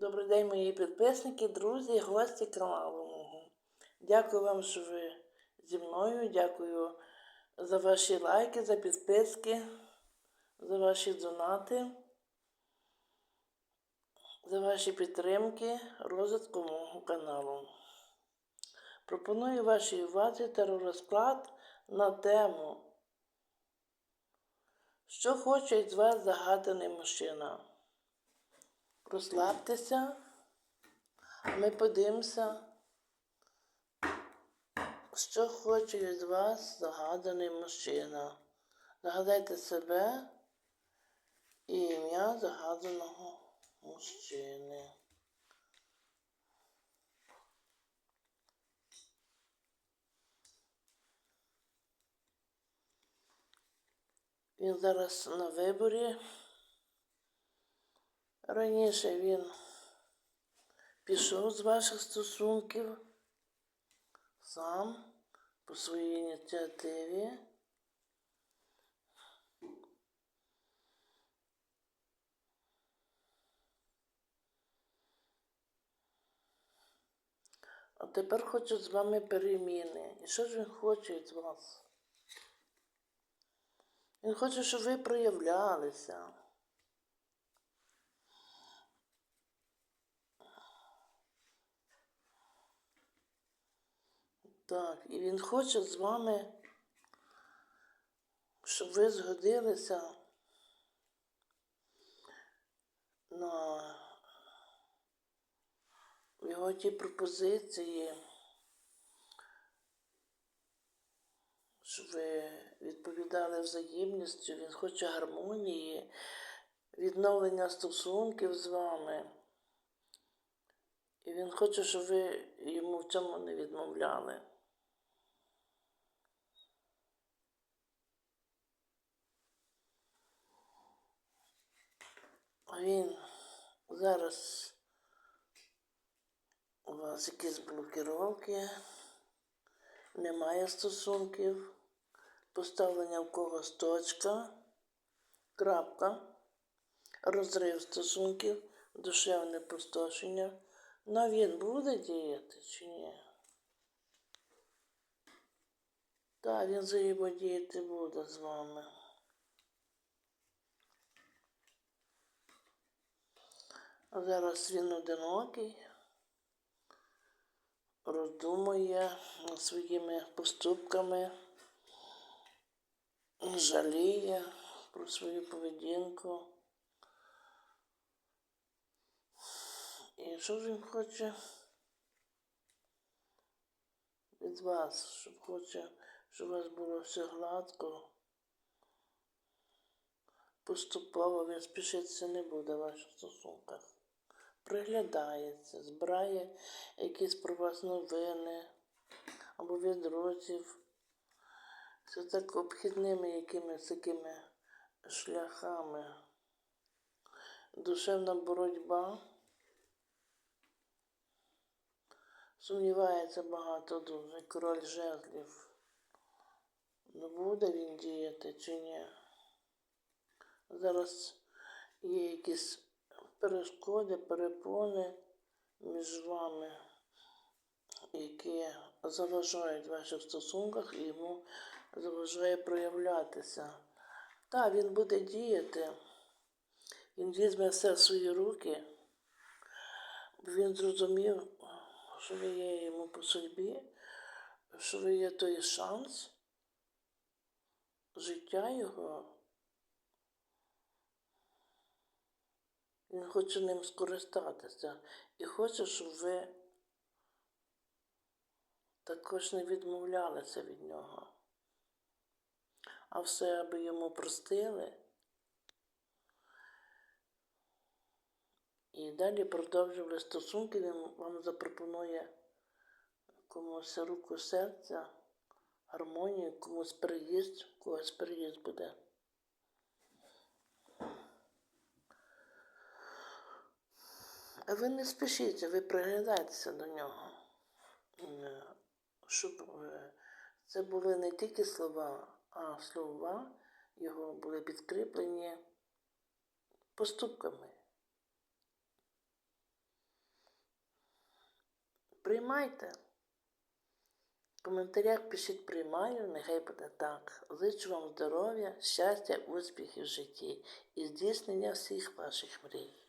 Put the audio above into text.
Добрий день, мої підписники, друзі, гості каналу мого. Дякую вам, що ви зі мною. Дякую за ваші лайки, за підписки, за ваші донати, за ваші підтримки розвитку мого каналу. Пропоную вашій увазі теророзклад на тему. Що хоче від вас загаданий мужчина? Розслабтеся, а ми подивимося, що хоче від вас загаданий мужчина. Загадайте себе і ім'я загаданого мужчини. Він зараз на виборі. Раніше він пішов з ваших стосунків сам по своїй ініціативі. А тепер хочу з вами переміни. І що ж він хоче від вас? Він хоче, щоб ви проявлялися. Так, і він хоче з вами, щоб ви згодилися на його ті пропозиції, щоб ви відповідали взаємністю, він хоче гармонії, відновлення стосунків з вами. І він хоче, щоб ви йому в цьому не відмовляли. Він зараз у вас якісь блокировки, немає стосунків, поставлення в когось точка, крапка, розрив стосунків, душевне пустошення. Ну він буде діяти чи ні? Так, він взаємодіяти буде з вами. А зараз він одинокий, роздумує своїми поступками, жаліє про свою поведінку. І що ж він хоче від вас, щоб хоче, щоб у вас було все гладко, поступово він спішитися не буде в ваших стосунках. Приглядається, збирає якісь про вас новини або від друзів. Це так обхідними якимись такими шляхами. Душевна боротьба. Сумнівається багато дуже, король жезлів. Ну буде він діяти чи ні? Зараз є якісь перешкоди, перепони між вами, які заважають в ваших стосунках і йому заважає проявлятися. Так, він буде діяти, він візьме все в свої руки, він зрозумів, що ви є йому по судьбі, що ви є той шанс життя його. Він хоче ним скористатися і хоче, щоб ви також не відмовлялися від нього. А все, аби йому простили. І далі продовжували стосунки, він вам запропонує комусь руку серця, гармонію, комусь приїзд, когось приїзд буде. Ви не спішіться, ви приглядайтеся до нього. Е, Щоб е, це були не тільки слова, а слова його були підкріплені поступками. Приймайте. В коментарях пишіть приймаю, нехай буде так. Зичу вам здоров'я, щастя, успіхів в житті і здійснення всіх ваших мрій.